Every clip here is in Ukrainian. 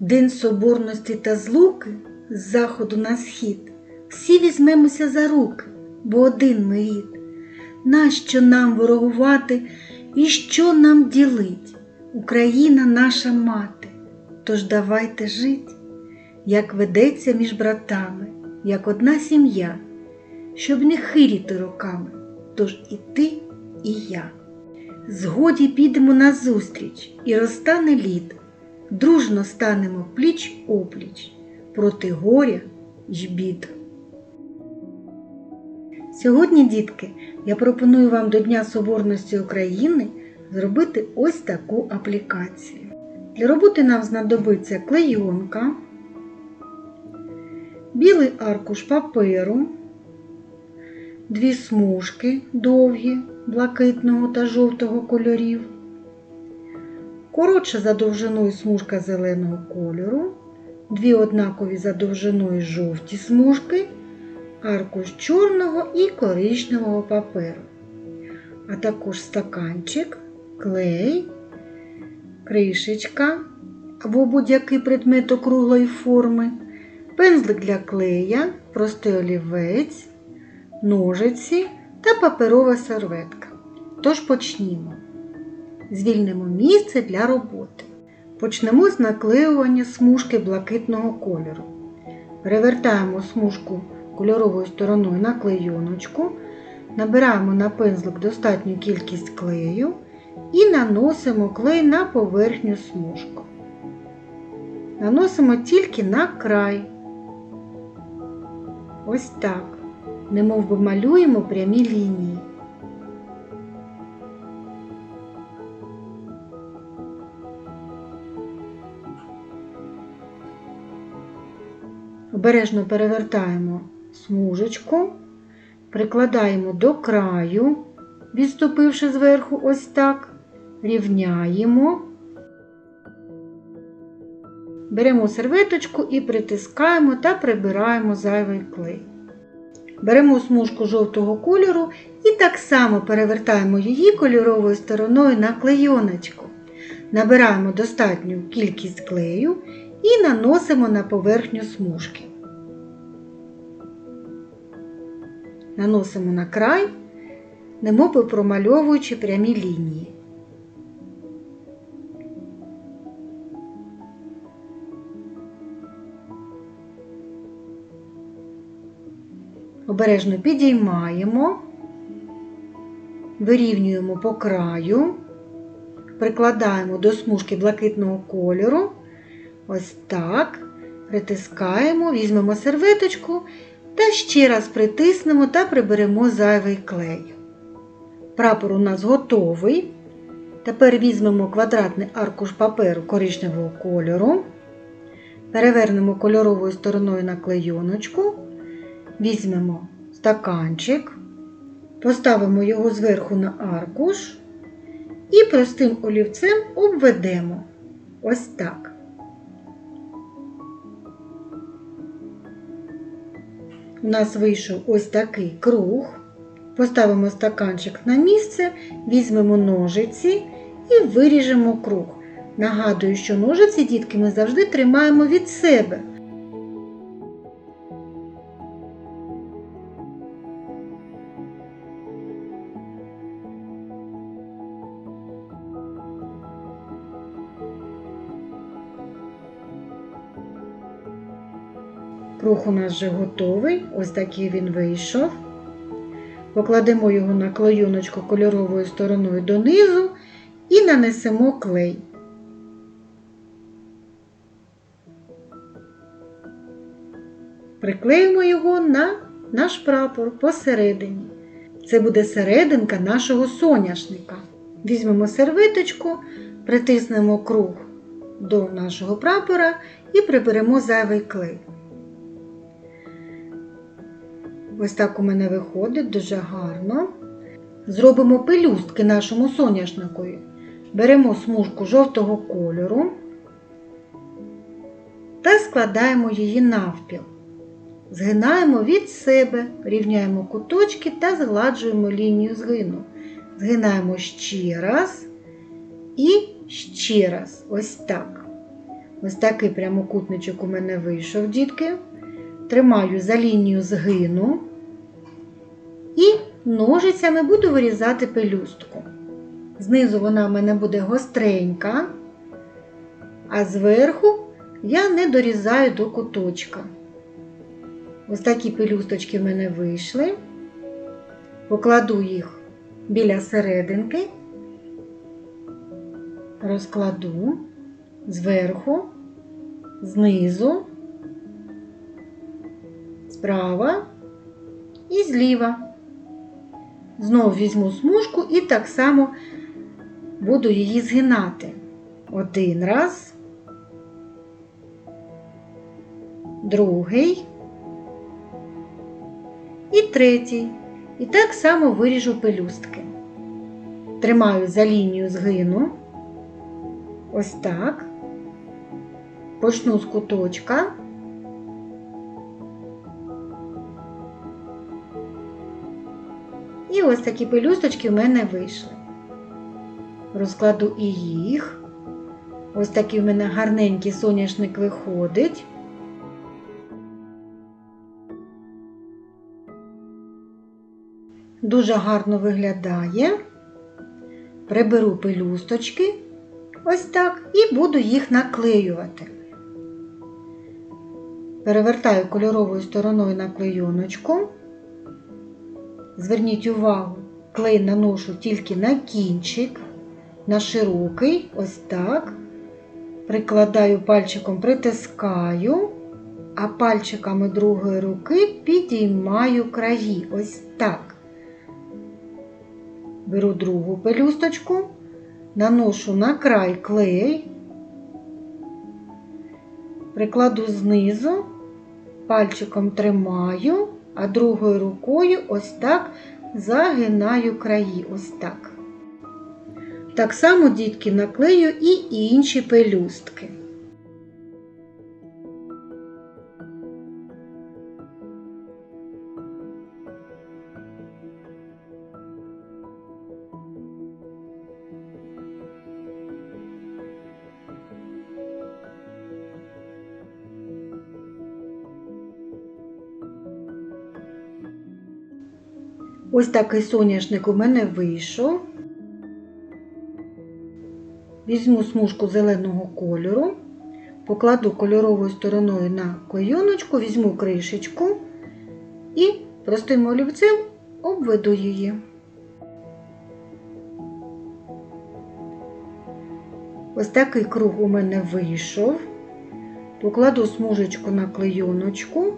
День соборності та злуки з заходу на схід. Всі візьмемося за руки, бо один ми рід. Нащо нам ворогувати і що нам ділить? Україна наша мати, тож давайте жить, як ведеться між братами, як одна сім'я, щоб не хиріти роками, тож і ти, і я. Згоді підемо назустріч, і розтане лід, дружно станемо пліч опліч проти горя й бід. Сьогодні, дітки, я пропоную вам до Дня Соборності України зробити ось таку аплікацію. Для роботи нам знадобиться клейонка, білий аркуш паперу, дві смужки довгі блакитного та жовтого кольорів, коротша за довжиною смужка зеленого кольору, дві однакові за довжиною жовті смужки, аркуш чорного і коричневого паперу, а також стаканчик, клей, кришечка або будь-який предмет округлої форми, пензлик для клея, простий олівець, ножиці та паперова серветка. Тож почнімо. Звільнимо місце для роботи. Почнемо з наклеювання смужки блакитного кольору. Перевертаємо смужку кольоровою стороною на клейоночку, набираємо на пензлик достатню кількість клею і наносимо клей на поверхню смужку. Наносимо тільки на край. Ось так. Немов би малюємо прямі лінії. Обережно перевертаємо смужечку, прикладаємо до краю, відступивши зверху ось так, рівняємо, беремо серветочку і притискаємо та прибираємо зайвий клей. Беремо смужку жовтого кольору і так само перевертаємо її кольоровою стороною на клейоночку. Набираємо достатню кількість клею і наносимо на поверхню смужки. Наносимо на край, немоби промальовуючи прямі лінії. Обережно підіймаємо, вирівнюємо по краю, прикладаємо до смужки блакитного кольору. Ось так. Притискаємо, візьмемо серветочку та ще раз притиснемо та приберемо зайвий клей. Прапор у нас готовий. Тепер візьмемо квадратний аркуш паперу коричневого кольору, перевернемо кольоровою стороною на клейоночку, візьмемо стаканчик, поставимо його зверху на аркуш і простим олівцем обведемо. Ось так. У нас вийшов ось такий круг. Поставимо стаканчик на місце, візьмемо ножиці і виріжемо круг. Нагадую, що ножиці, дітки, ми завжди тримаємо від себе. Круг у нас вже готовий, ось такий він вийшов. Покладемо його на клейоночку кольоровою стороною донизу і нанесемо клей. Приклеїмо його на наш прапор посередині. Це буде серединка нашого соняшника. Візьмемо сервиточку, притиснемо круг до нашого прапора і приберемо зайвий клей. Ось так у мене виходить дуже гарно. Зробимо пелюстки нашому соняшникові. Беремо смужку жовтого кольору та складаємо її навпіл. Згинаємо від себе, рівняємо куточки та згладжуємо лінію згину. Згинаємо ще раз і ще раз. Ось так. Ось такий прямокутничок у мене вийшов, дітки. Тримаю за лінію згину і ножицями буду вирізати пелюстку. Знизу вона в мене буде гостренька, а зверху я не дорізаю до куточка. Ось такі пелюсточки в мене вийшли. Покладу їх біля серединки, розкладу зверху, знизу, справа і зліва. Знову візьму смужку і так само буду її згинати. Один раз, другий і третій. І так само виріжу пелюстки. Тримаю за лінію згину. Ось так. Почну з куточка. І ось такі пелюсточки в мене вийшли. Розкладу і їх. Ось такий в мене гарненький соняшник виходить. Дуже гарно виглядає. Приберу пелюсточки, ось так, і буду їх наклеювати. Перевертаю кольоровою стороною на клейоночку. Зверніть увагу, клей наношу тільки на кінчик, на широкий, ось так. Прикладаю пальчиком, притискаю, а пальчиками другої руки підіймаю краї, ось так. Беру другу пелюсточку, наношу на край клей, прикладу знизу, пальчиком тримаю, а другою рукою ось так загинаю краї, ось так. Так само, дітки, наклею і інші пелюстки. Ось такий соняшник у мене вийшов. Візьму смужку зеленого кольору, покладу кольоровою стороною на клейоночку, візьму кришечку і простим олівцем обведу її. Ось такий круг у мене вийшов. Покладу смужечку на клейоночку.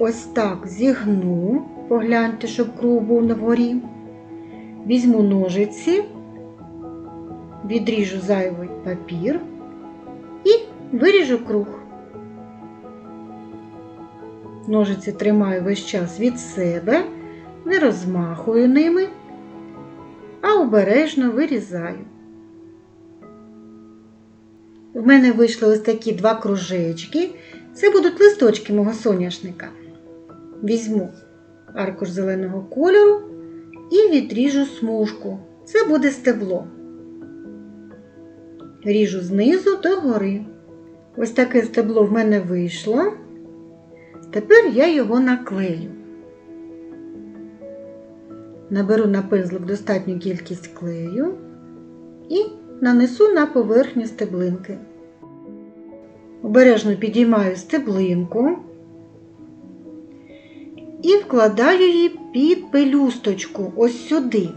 Ось так зігну, погляньте, щоб круг був на вгорі. Візьму ножиці, відріжу зайвий папір і виріжу круг. Ножиці тримаю весь час від себе, не розмахую ними, а обережно вирізаю. В мене вийшли ось такі два кружечки. Це будуть листочки мого соняшника. Візьму аркуш зеленого кольору і відріжу смужку. Це буде стебло. Ріжу знизу до гори. Ось таке стебло в мене вийшло. Тепер я його наклею. Наберу на пензлик достатню кількість клею і нанесу на поверхню стеблинки. Обережно підіймаю стеблинку і вкладаю її під пелюсточку ось сюди.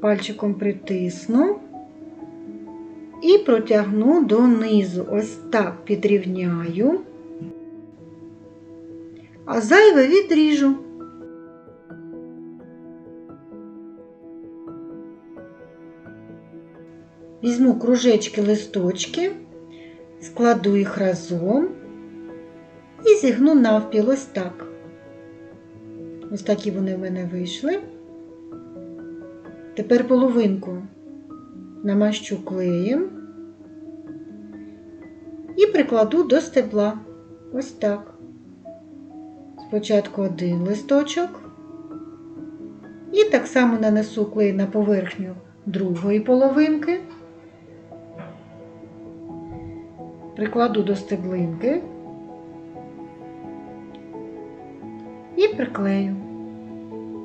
Пальчиком притисну і протягну донизу. Ось так підрівняю, а зайве відріжу. Візьму кружечки листочки, складу їх разом зігну навпіл ось так. Ось такі вони в мене вийшли. Тепер половинку намащу клеєм і прикладу до стебла. Ось так. Спочатку один листочок і так само нанесу клей на поверхню другої половинки. Прикладу до стеблинки приклею.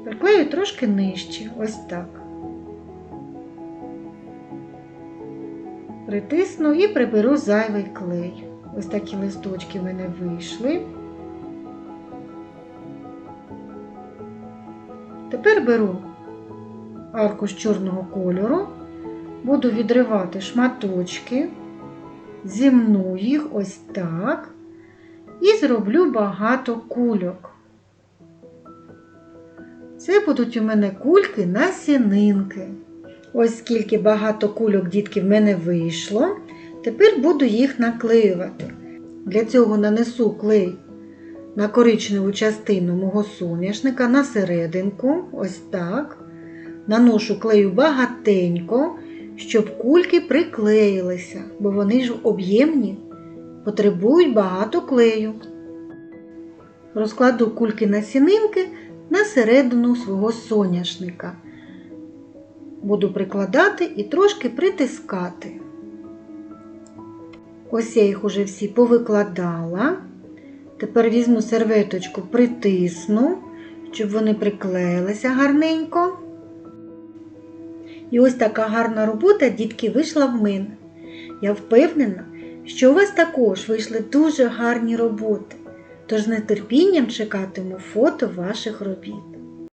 Приклею трошки нижче, ось так. Притисну і приберу зайвий клей. Ось такі листочки в мене вийшли. Тепер беру аркуш чорного кольору, буду відривати шматочки, зімну їх ось так і зроблю багато кульок. Це будуть у мене кульки насінинки. Ось скільки багато кульок дітки в мене вийшло. Тепер буду їх наклеювати. Для цього нанесу клей на коричневу частину мого соняшника на серединку, ось так. Наношу клею багатенько, щоб кульки приклеїлися, бо вони ж об'ємні, потребують багато клею. Розкладу кульки насінинки на середину свого соняшника. Буду прикладати і трошки притискати. Ось я їх уже всі повикладала. Тепер візьму серветочку, притисну, щоб вони приклеїлися гарненько. І ось така гарна робота, дітки, вийшла в мене. Я впевнена, що у вас також вийшли дуже гарні роботи. Тож з нетерпінням чекатиму фото ваших робіт.